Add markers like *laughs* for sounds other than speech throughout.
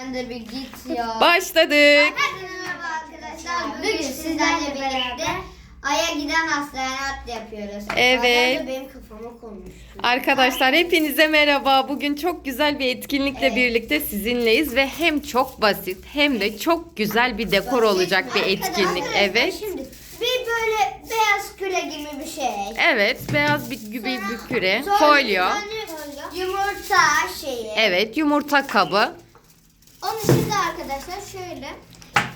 Ben de bir git ya. Başladık. Merhaba arkadaşlar. Bugün sizlerle birlikte Ay'a giden astronot yapıyoruz. Evet. Önce benim kafama konmuştu. Arkadaşlar hepinize merhaba. Bugün çok güzel bir etkinlikle birlikte sizinleyiz ve hem çok basit hem de çok güzel bir dekor olacak bir etkinlik. Arkadaşlar, Evet. Şimdi bir böyle beyaz küre gibi bir şey. Evet, beyaz bir gibi bir küre, Sonra folyo. bir tane Yumurta şeyi. Evet, yumurta kabı. Onun için de arkadaşlar şöyle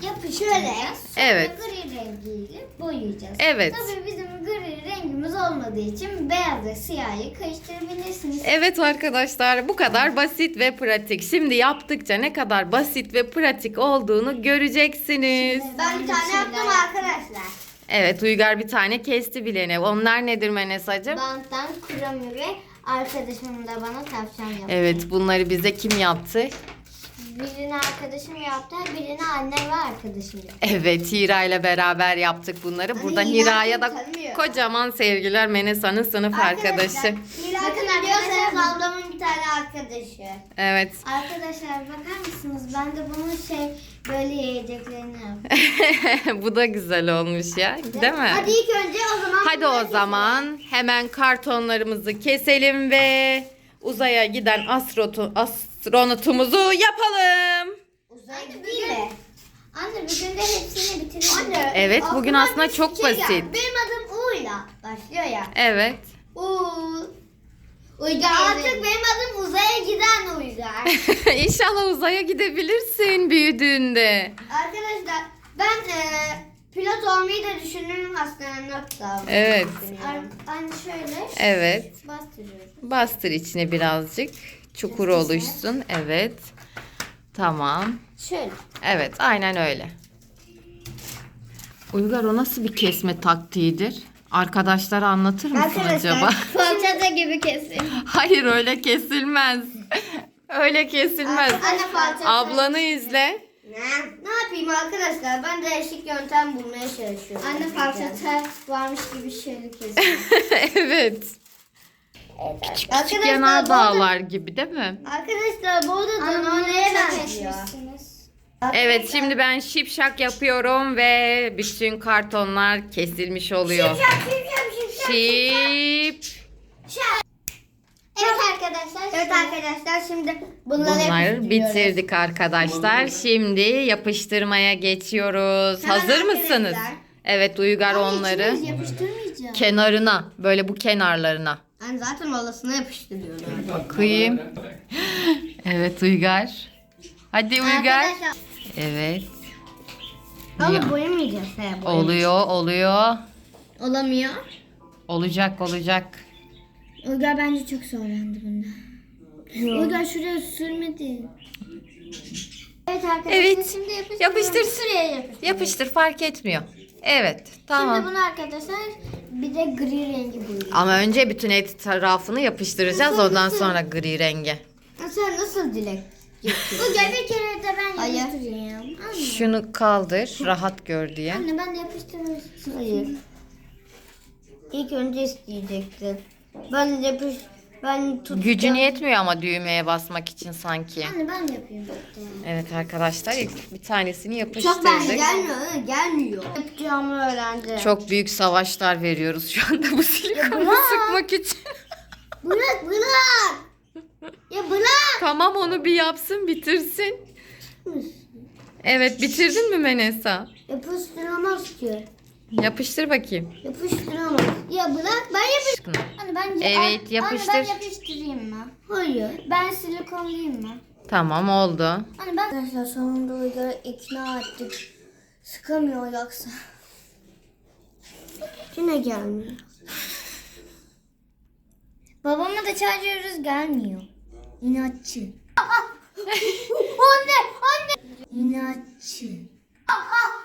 yapıştıracağız. Sonra Evet. gri rengiyle boyayacağız. Evet. Tabii bizim gri rengimiz olmadığı için beyaz ve siyahı karıştırabilirsiniz. Evet arkadaşlar bu kadar basit ve pratik. Şimdi yaptıkça ne kadar basit ve pratik olduğunu göreceksiniz. Ben bir tane yaptım arkadaşlar. Evet Uygar bir tane kesti bilene. Onlar nedir Menesacığım? Banttan kuramı ve arkadaşım da bana tavşan yaptı. Evet bunları bize kim yaptı? Birini arkadaşım yaptı, birini annem ve arkadaşım yaptı. Evet Hira ile beraber yaptık bunları. Buradan Hira Hira'ya da tanımıyor. kocaman sevgiler Menesa'nın sınıf arkadaşı. Bakın arkadaşlar ablamın bir tane arkadaşı. Evet. Arkadaşlar bakar mısınız? Ben de bunun şey böyle yiyeceklerini yaptım. *laughs* Bu da güzel olmuş ya. Değil mi? Hadi ilk önce o zaman. Hadi o zaman hemen kartonlarımızı keselim ve uzaya giden astrotu, astronotumuzu yapalım. Uzaya değil mi? Anne bugün de hepsini bitirelim. Anne. Evet, bugün aklıma aslında bir çok fikir basit. geldi. Benim adım U'yla başlıyor ya. Evet. U. Uygar. Artık benim adım uzaya giden Uygar. *laughs* İnşallah uzaya gidebilirsin büyüdüğünde. Arkadaşlar ben e, pilot olmayı da düşünüyorum astronot da. olmayı Evet. düşünüyorum. Anne şöyle Evet. bastırıyorum. Bastır içine birazcık. Çukur oluşsun. Evet. Tamam. Şöyle. Evet aynen öyle. Uygar o nasıl bir kesme taktiğidir? Arkadaşlara anlatır mısın acaba? *laughs* falçata gibi kesin. Hayır öyle kesilmez. öyle kesilmez. Anne falçata. Ablanı izle. Ne? Ne yapayım arkadaşlar? Ben değişik yöntem bulmaya çalışıyorum. Anne falçata varmış gibi şöyle *laughs* kesiyorum. evet. Arkadaşlar Küçük bu yanardağlar gibi değil mi? Arkadaşlar bu da Danone'ye benziyor. Evet şimdi ben şipşak yapıyorum ve bütün kartonlar kesilmiş oluyor. Şipşak şipşak şipşak. Şip. Evet arkadaşlar. Evet arkadaşlar şimdi bunları Bunları bitirdik arkadaşlar. Şimdi yapıştırmaya geçiyoruz. Hemen Hazır mısınız? Evet Uygar onları İçine yapıştırmayacağım. kenarına böyle bu kenarlarına. Ben zaten olasına yapıştırıyorum. Bakayım. Evet Uygar. Hadi Uygar. Arkadaşlar. Evet. Ama boyamayacağız. He, boyamayacağız. Oluyor oluyor. Olamıyor. Olacak olacak. Uygar bence çok zorlandı bunda. Uygar şuraya sürmedi. Evet arkadaşlar Evet. şimdi yapıştır. Yapıştır. Şuraya yapıştır. Yapıştır fark etmiyor. Evet Şimdi tamam. bunu arkadaşlar bir de gri rengi boyayacağız. Ama önce bütün etrafını yapıştıracağız ondan sonra gri rengi. Sen nasıl dilek? Uygar bir kere de ben yapıştırayım. Anne. Şunu kaldır rahat gör diye. Anne ben de yapıştırmak Hayır. İlk önce isteyecektin. Ben yapış ben tutacağım. Gücün yetmiyor ama düğmeye basmak için sanki. Anne ben yapayım. Evet arkadaşlar ilk bir tanesini Çok yapıştırdık. gelmiyor, gelmiyor. Yapacağımı öğrendim. Çok büyük savaşlar veriyoruz şu anda bu silikonu sıkmak için. Bırak, bırak. Ya bırak. tamam onu bir yapsın bitirsin. Evet bitirdin mi Menesa? Yapıştıramaz ki. Yapıştır bakayım. Yapıştıramaz. Ya bırak, ben yapış. Aşkına. Anne ben Evet, yapıştır. Anne ben yapıştırayım mı? Hayır. Ben silikonlayayım mı? Tamam oldu. Anne ben... Arkadaşlar sonunda Uygar'ı ikna ettik. Sıkamıyor yoksa. Yine gelmiyor. Babama da çağırıyoruz gelmiyor. İnatçı. *laughs* anne anne. İnatçı. anne.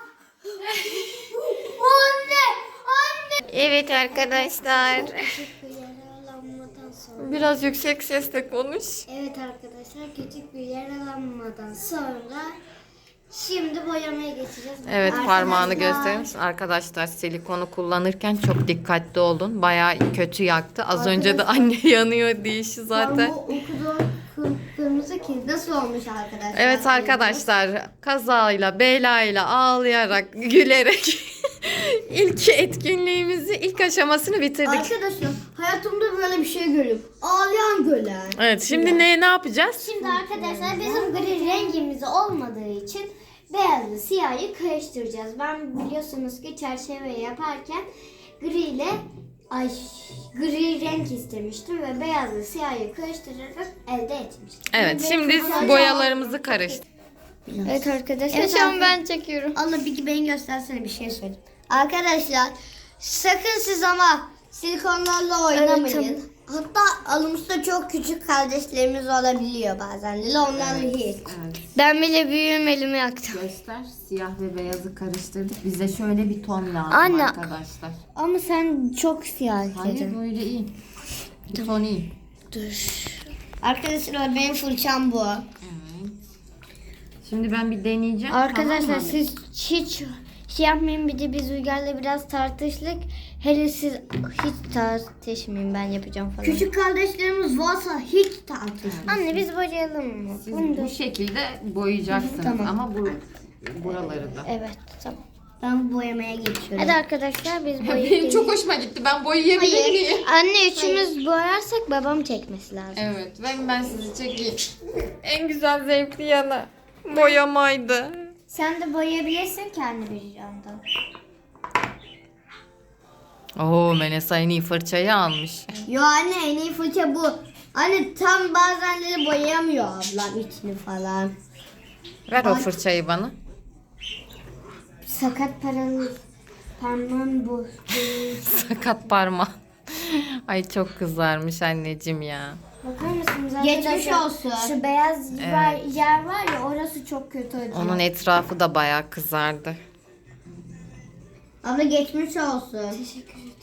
Evet arkadaşlar. Küçük bir yaralanmadan sonra. Biraz yüksek sesle konuş. Evet arkadaşlar küçük bir yaralanmadan sonra şimdi boyamaya geçeceğiz. Evet parmağını Arkadaşlar, gösterir misin? Arkadaşlar silikonu kullanırken çok dikkatli olun. Bayağı kötü yaktı. Az önce de anne *laughs* yanıyor dişi zaten. bu o kadar kır- kırmızı ki nasıl olmuş arkadaşlar? Evet arkadaşlar kazayla, belayla, ağlayarak, gülerek *laughs* *laughs* ilk etkinliğimizi, ilk aşamasını bitirdik. Arkadaşlar hayatımda böyle bir şey görüyorum. Ağlayan gölen. Evet şimdi ne ne yapacağız? Şimdi arkadaşlar bizim gri rengimiz olmadığı için beyazla siyahı karıştıracağız. Ben biliyorsunuz ki çerçeve yaparken gri ile ay gri renk istemiştim ve beyazla siyahı karıştırarak elde etmiştim. Evet şimdi boyalarımızı karıştır. Evet arkadaşlar. Evet, şu an ben çekiyorum. Allah bir beni göstersene bir şey söyleyeyim. Arkadaşlar sakın siz ama silikonlarla oynamayın. Hatta alımızda çok küçük kardeşlerimiz olabiliyor bazen. Lila onlarla hiç. Ben bile büyüğüm elimi yaktım. Göster. Siyah ve beyazı karıştırdık. Bize şöyle bir ton lazım Anne. arkadaşlar. Ama sen çok siyah Hayır böyle iyi. Bir ton iyi. Arkadaşlar benim fırçam bu. Evet. Şimdi ben bir deneyeceğim. Arkadaşlar tamam mı? siz hiç şey yapmayın bir de biz Uygar'la biraz tartıştık. Hele siz hiç tartışmayın ben yapacağım falan. Küçük kardeşlerimiz varsa hiç tartışmayın. Anne biz boyayalım mı? Siz Bunu da- bu şekilde boyayacaksınız ama bu buraları da. Evet tamam. Ben boyamaya geçiyorum. Hadi arkadaşlar biz *laughs* Benim boyayalım. çok hoşuma gitti. Ben boyayabilir miyim? Anne üçümüz boyarsak babam çekmesi lazım. Evet. Ben ben sizi çekeyim. En güzel zevkli yanı boyamaydı. Sen de boyayabilirsin kendi bir yandan. Oo Menes en iyi fırçayı almış. Yo anne en iyi fırça bu. Anne tam bazenleri boyayamıyor ablam içini falan. Ver o fırçayı bana. Sakat paranın parmağın bu. *laughs* Sakat parmağı. Ay çok kızarmış anneciğim ya. Bakar mısınız Geçmiş arkadaşlar? olsun. Şu beyaz var, yer var ya orası çok kötü acıyor. Onun etrafı da bayağı kızardı. Abla geçmiş olsun. Teşekkür ederim.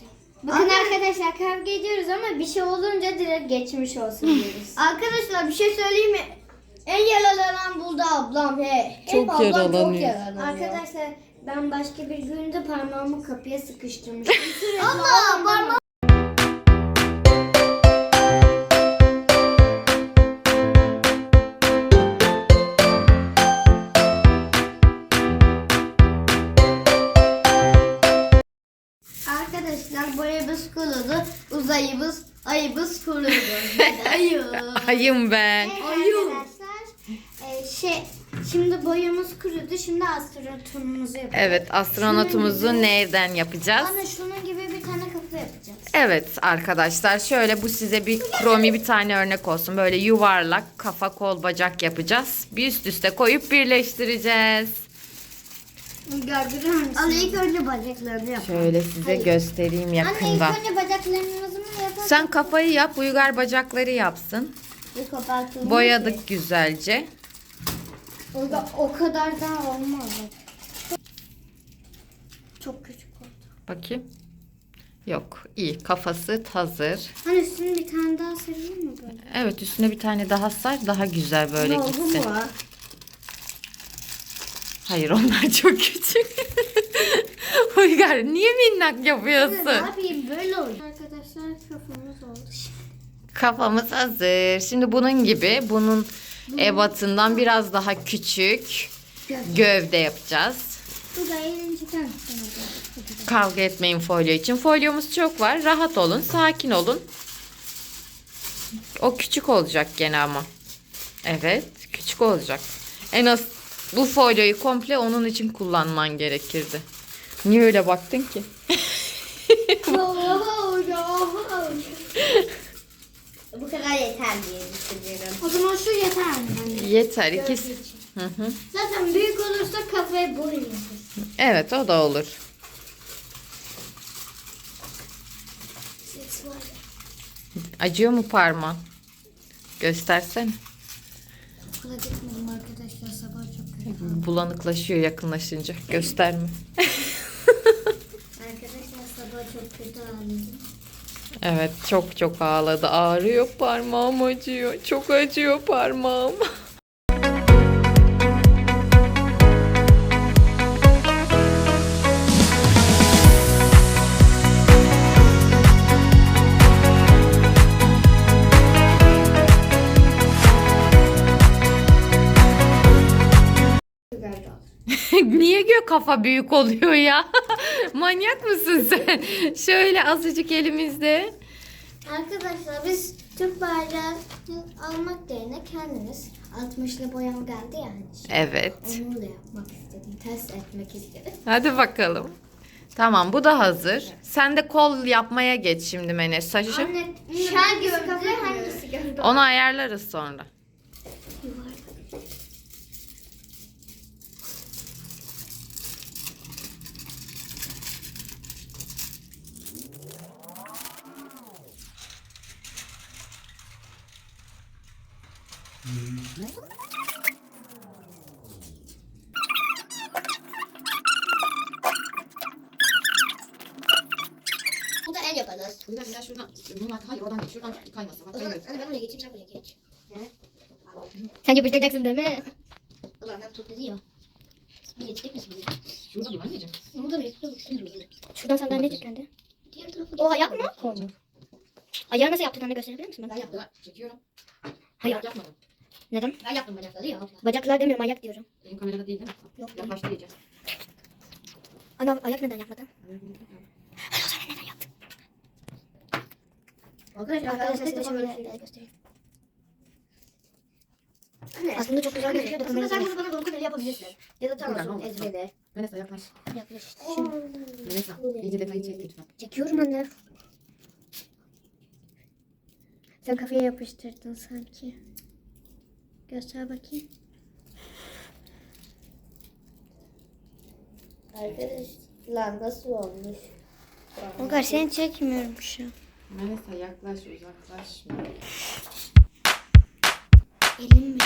Bakın arkadaşlar kavga ediyoruz ama bir şey olunca direkt geçmiş olsun diyoruz. *laughs* Arkadaşlar bir şey söyleyeyim mi? En yaralanan buldu ablam he. Hep Çok ablam yaralanıyor. Çok yaralanıyor. arkadaşlar ben başka bir günde parmağımı kapıya sıkıştırmıştım. *laughs* Allah parmağım. Boyamız kurudu, uzayımız, ayımız kurudu. *laughs* Ayı. Ayım be. Arkadaşlar e, şey şimdi boyamız kurudu şimdi astroturumuzu yapacağız. Evet astronotumuzu nereden yapacağız? Anne şunun gibi bir tane kapı yapacağız. Evet arkadaşlar şöyle bu size bir kromi bir tane örnek olsun. Böyle yuvarlak kafa kol bacak yapacağız. Bir üst üste koyup birleştireceğiz. Ama ilk önce bacaklarını yap. Şöyle size göstereyim Anne yakında. ilk önce bacaklarımızı mı yapalım? Sen kafayı yap Uygar bacakları yapsın. Bir kopartalım. Boyadık güzelce. O, o kadar daha olmaz. Çok küçük oldu. Bakayım. Yok iyi kafası hazır. Hani üstüne bir tane daha sarayım mı böyle? Evet üstüne bir tane daha sar daha güzel böyle Oldu gitsin. mu? Hayır onlar çok küçük. *laughs* Uygar niye minnak Ne yapıyorsun? yapayım böyle oldu. Arkadaşlar kafamız oldu. Kafamız hazır. Şimdi bunun gibi bunun ebatından biraz daha küçük gövde yapacağız. Bu da? Kavga etmeyin folyo için. Folyomuz çok var. Rahat olun, sakin olun. O küçük olacak gene ama. Evet, küçük olacak. En az bu folyoyu komple onun için kullanman gerekirdi. Niye öyle baktın ki? *laughs* *laughs* Bu kadar yeter diye düşünüyorum. O zaman şu yeter anne. Yeter ikisi. Hı hı. Zaten büyük olursa kafayı boyayacağız. Evet o da olur. Acıyor mu parmağın? Göstersene. Okula gitmedim arkadaşlar sabah çok kötü. Bulanıklaşıyor yakınlaşınca. Gösterme. Arkadaşlar sabah çok kötü ağrıdım. Evet çok çok ağladı. Ağrıyor parmağım acıyor. Çok acıyor parmağım. *laughs* kafa büyük oluyor ya? *laughs* Manyak mısın sen? Şöyle azıcık elimizde. Arkadaşlar biz Türk bayrağı almak yerine kendimiz 60'lı boyam geldi yani. Evet. Onu da yapmak istedim. Test etmek istedim. Hadi bakalım. Tamam bu da hazır. Sen de kol yapmaya geç şimdi Menes saçım. Anne hangisi kafa hangisi gövde? Onu ayarlarız sonra. Bu da el yaparız. Biraz biraz şuradan. Bunlar hayır oradan geç. Şuradan kaymasın. Bak Anne ben buraya geçeyim sen buraya geç. Sen yapıştıracaksın değil mi? Ulan ben tut diyor. Bir geçecek misin bizi? Şurada dur anneciğim. Burada bir Şuradan senden ne tüklendi? Diğer tarafı. O ayak mı? Kol mu? Ayağı nasıl yaptığını gösterebilir misin? Ben yaptım. Çekiyorum. Hayır. yapmadım. Neden? Ben yaptım bacakları ya. Bacaklar demiyorum ayak diyorum. Benim kamerada değil değil mi? Yok. Yaklaştı iyice. Ana ayak neden yapmadın? Arkadaşlar, Arkadaşlar size şöyle göstereyim. Aslında çok güzel gözüküyor da Aslında sen bunu bana dokun eli yapabilirsin. Ya da olmaz. ezbere. Menes yaklaş. yaklaş. Menes iyice detayı çek lütfen. çekiyorum anne. Sen kafaya yapıştırdın sanki. Göster bakayım. Arkadaşlar nasıl olmuş? Olgar seni çekmiyorum şu an. Menes yaklaş uzaklaşma. Elim mi?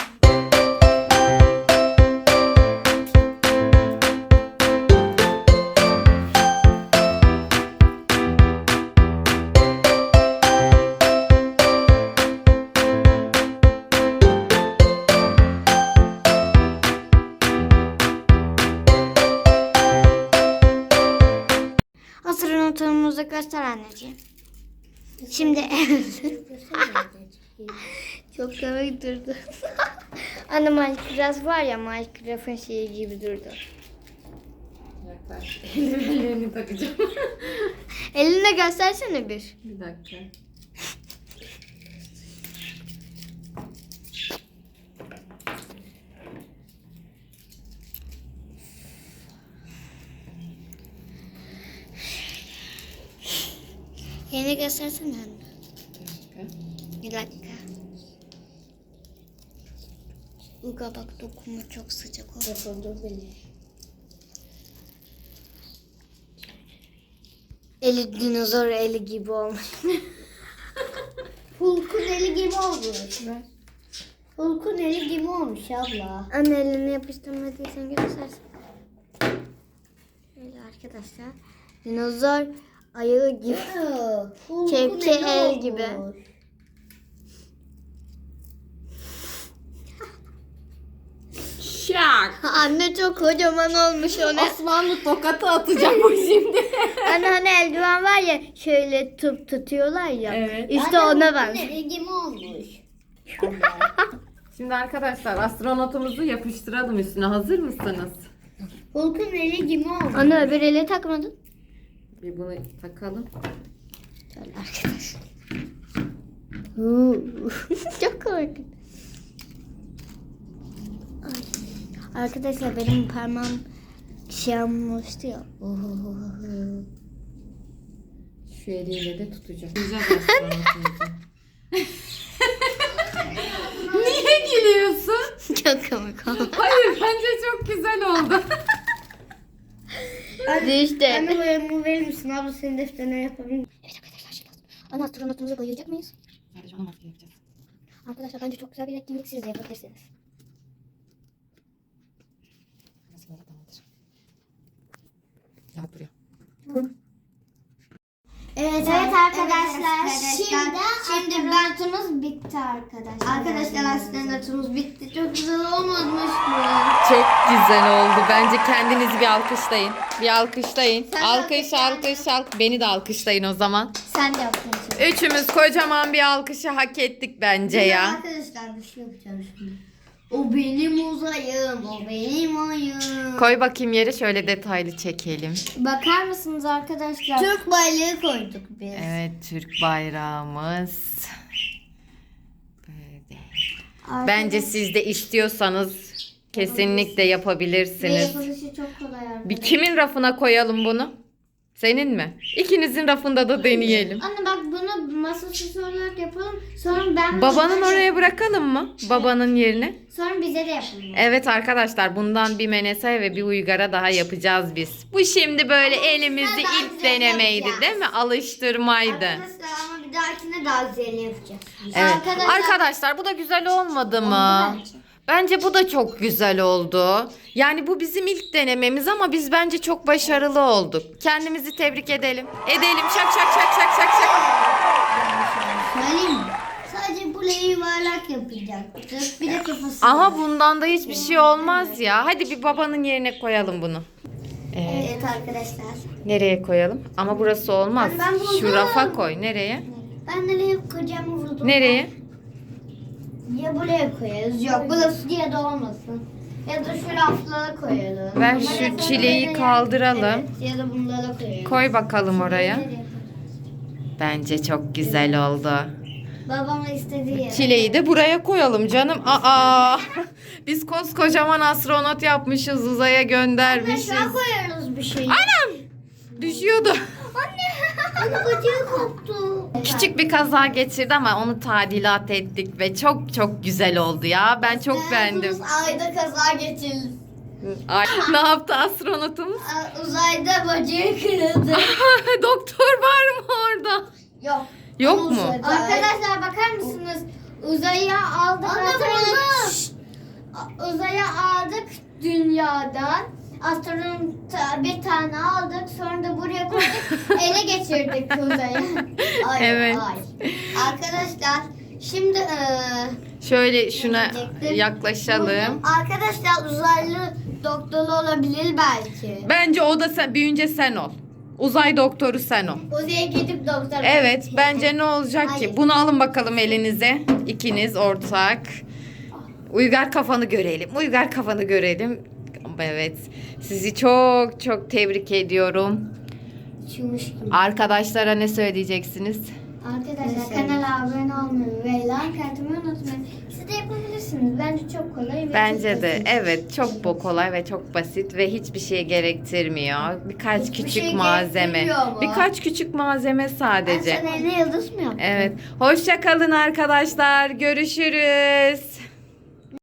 Astronotumuzu göster anneciğim. Şimdi *laughs* Çok komik durdu. *laughs* Anne Minecraft var ya Minecraft'ın şeyi gibi durdu. Yaklaş. *laughs* Eldivenlerini takacağım. Eline göstersene bir. bir dakika. Eline göstersene anne. Bir dakika. Bir dakika. Uga bak dokunma çok sıcak oldu. Dokundu beni. Eli dinozor eli gibi olmuş. *laughs* Hulk'un eli gibi olmuş. Hulk'un eli gibi olmuş abla. Anne elini yapıştırmadıysan göstersin. Şöyle arkadaşlar. Dinozor ayağı gibi. Kepçe el gibi. Şak. Anne çok kocaman olmuş o ne? Osmanlı tokatı atacağım o şimdi. *laughs* Anne hani eldiven var ya şöyle tup tutuyorlar ya. Evet. İşte Anne, ona eli gibi olmuş. *laughs* Şimdi arkadaşlar astronotumuzu yapıştıralım üstüne. Hazır mısınız? Hulk'un eli gibi olmuş. Anne öbür eli takmadın. Bir bunu takalım. Şöyle arkadaşlar. *laughs* Çok korkunç. Ay. Arkadaşlar benim parmağım şey olmuştu ya. Şu eliyle de tutacak. *laughs* Astronotumuzu. Niye gülüyorsun? Çok komik oldu. Hayır bence çok güzel oldu. *laughs* Hadi işte. Anne boyamı verir misin? Abla senin defterine yapabilir Evet arkadaşlar şimdi Ana astronotumuzu boyayacak mıyız? Sadece ona maske yapacağız. Arkadaşlar bence çok güzel bir etkinlik siz de yapabilirsiniz. Nasıl böyle tamamdır. Rahat duruyor. Evet, Evet arkadaşlar, şimdi, şimdi şimdi ben bitti arkadaşlar. arkadaşlar astronotımuz bitti. Çok güzel olmamış mı? Çok güzel oldu. Bence kendinizi bir alkışlayın. Bir alkışlayın. Sen alkış, alkış, alkış. Beni de alkışlayın o zaman. Sen de yaptın şimdi. Üçümüz kocaman bir alkışı hak ettik bence ya. Arkadaşlar bir şey yapacağım şimdi. O benim uzayım, o benim ayım. Koy bakayım yere şöyle detaylı çekelim. Bakar mısınız arkadaşlar? Türk bayrağı koyduk biz. Evet Türk bayrağımız. Böyle. Bence siz de istiyorsanız kesinlikle Ve yapabilirsiniz. yapılışı çok kolay arkadaşlar. Bir kimin rafına koyalım bunu? Senin mi? İkinizin rafında da deneyelim. Anne bak bunu masaüstü olarak yapalım. Sonra ben Babanın oraya bırakalım mı? Babanın yerine. Sonra bize de yapalım. Evet arkadaşlar bundan bir menese ve bir uygara daha yapacağız biz. Bu şimdi böyle elimizde daha ilk güzel denemeydi yapacağız. değil mi? Alıştırmaydı. Arkadaşlar ama bir dahakine daha güzel yapacağız. Evet. Arkadaşlar- Arkadaşlar bu da güzel olmadı mı? Bence bu da çok güzel oldu. Yani bu bizim ilk denememiz ama biz bence çok başarılı olduk. Kendimizi tebrik edelim. Edelim. Şak şak şak şak şak şak. Söyleyeyim mi? Sadece burayı yuvarlak yapacaktık. Bir de kafası. Ama bundan da hiçbir şey olmaz ya. Hadi bir babanın yerine koyalım bunu. Evet. Evet arkadaşlar. Nereye koyalım? Ama burası olmaz. Ben- ben buldum. Şu rafa koy. Nereye? Ben nereye koyacağımı buldum. Nereye? Ya buraya koyarız. Yok burası diye de olmasın. Ya da şu raflara koyalım. Ama şu çileği kaldıralım. Evet, ya da bunlara koyalım. Koy bakalım oraya. Bence çok güzel oldu. Babamın istediği yere. Çileği de buraya koyalım canım. Aa! *laughs* Biz koskocaman astronot yapmışız uzaya göndermişiz. an koyarız bir şey. Anam! Düşüyordu. Anne. *laughs* Anne bacağı koptu. Küçük bir kaza geçirdi ama onu tadilat ettik ve çok çok güzel oldu ya. Ben çok beğendim. Ayda kaza geçirdi. Ay, ne yaptı astronotumuz? Uzayda bacağı kırıldı. *laughs* Doktor var mı orada? Yok. Mu? Arkadaşlar bakar mısınız? Uzaya aldık. Astronot-! Uzaya aldık dünyadan. Astronot bir tane aldık. Sonra da buraya koyduk. *laughs* ele geçirdik uzaya. *laughs* Hayır, Evet. hayır. Arkadaşlar şimdi eee, Şöyle şuna yaklaşalım. arkadaşlar uzaylı doktor olabilir belki. Bence o da sen, büyüyünce sen ol. Uzay doktoru sen ol. Uzaya gidip doktor. Evet bence ne olacak ki? Bunu alın bakalım elinize. İkiniz ortak. Uygar kafanı görelim. Uygar kafanı görelim. Evet. Sizi çok çok tebrik ediyorum. Arkadaşlara ne söyleyeceksiniz? Arkadaşlar kanala abone olmayı ve like atmayı unutmayın. Siz de yapabilirsiniz. Bence çok kolay ve Bence çok de basit. evet çok bu kolay ve çok basit ve hiçbir şey gerektirmiyor. Birkaç Hiçbir küçük şey malzeme. gerektirmiyor? Birkaç küçük malzeme sadece. Sen eline yıldız mı yaptın? Evet. Hoşça kalın arkadaşlar. Görüşürüz.